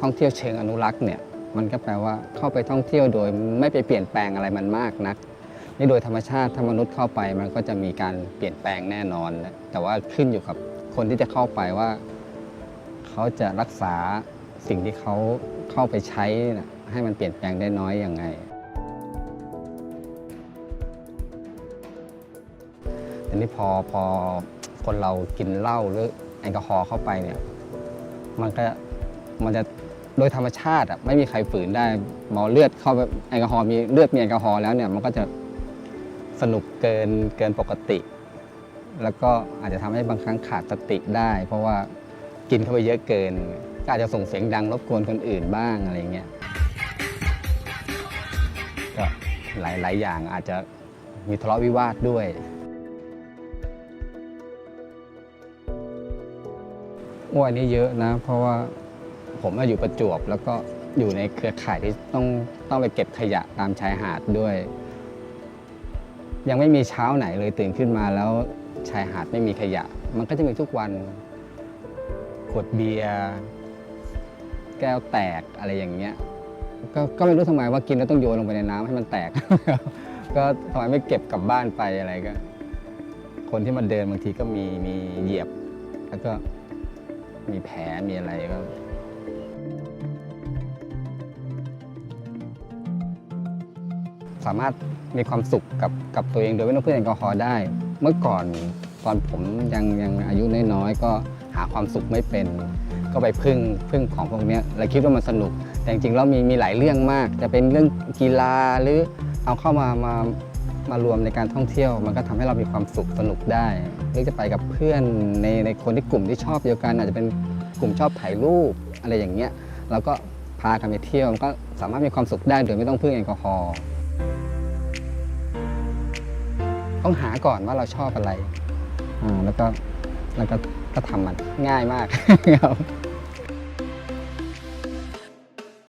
ท่องเที่ยวเชิงอนุรักษ์เนี่ยมันก็แปลว่าเข้าไปท่องเที่ยวโดยไม่ไปเปลี่ยนแปลงอะไรมันมากนักนี่โดยธรรมชาติถ้ามนุษย์เข้าไปมันก็จะมีการเปลี่ยนแปลงแน่นอน แต่ว่าขึ้นอยู่กับคนที่จะเข้าไปว่า เขาจะรักษาสิ่งที่เขาเข้าไปใช้นะให้มันเปลี่ยนแปลงได้น้อยยังไงทีนี้พอพอคนเรากินเหล้าหรือแอลกอฮอล์เข้าไปเนี่ย มันก็ มันจะโดยธรรมชาติอะไม่มีใครฝืนได้หมอเลือดเข้าไปแอลกอฮอล์มีเลือดมีแอลกอฮอล์แล้วเนี่ยมันก็จะสนุกเกินเกินปกติ แล้วก็อาจจะทำให้บางครั้งขาดสติได้ เพราะว่ากินเข้าไปเยอะเกิน ก็อาจจะส่งเสียงดังรบกวนคนอื่นบ้างอะไรเงี้ยก็หลายหลายอย่างอาจจะมีทะเลาะวิวาทด้วยอ้วนนี่เยอะนะ เพราะว่า ผมมาอยู่ประจวบแล้วก็อยู่ในเครือข่ายที่ต้องต้องไปเก็บขยะตามชายหาดด้วย ยังไม่มีเช้าไหนเลยตื่นขึ้นมาแล้วชายหาดไม่มีขยะ มันก็จะมีทุกวันขวดเบียร์แก้วแตกอะไรอย่างเงี้ยก็ก็ไม่รู้ทำไมว่ากินแล้วต้องโยนลงไปในน้ำให้มันแตก ก็ทำไมไม่เก็บกลับบ้านไปอะไรก็ คนที่มาเดินบางทีก็มีมีเหยียบ แล้วก็มีแผลมีอะไรก็ สามารถมีความสุขกับกับตัวเองโดยไม่ต้องพึ่งแอลกอฮอล์ได้ เมื่อก่อนตอนผมยังยังอายุน้อยๆก็หาความสุขไม่เป็น ก็ไปพึ่งพึ่งของพวกนี้แล้วคิดว่ามันสนุก แต่จริงๆแล้วมีมีหลายเรื่องมาก จะเป็นเรื่องกีฬาหรือเอาเข้ามามามารวมในการท่องเที่ยว มันก็ทำให้เรามีความสุขสนุกได้หรือจะไปกับเพื่อนในในคนที่กลุ่มที่ชอบเดียวกัน อาจจะเป็นกลุ่มชอบถ่ายรูปอะไรอย่างเงี้ยเราก็พากันไปเที่ยวมันก็สามารถมีความสุขได้โดยไม่ต้องพึ่งแอลกอฮอล์ ต้องหาก่อนว่าเราชอบอะไรอ่าแล้วก็แล้วก็ก็ทำมันง่ายมากครับ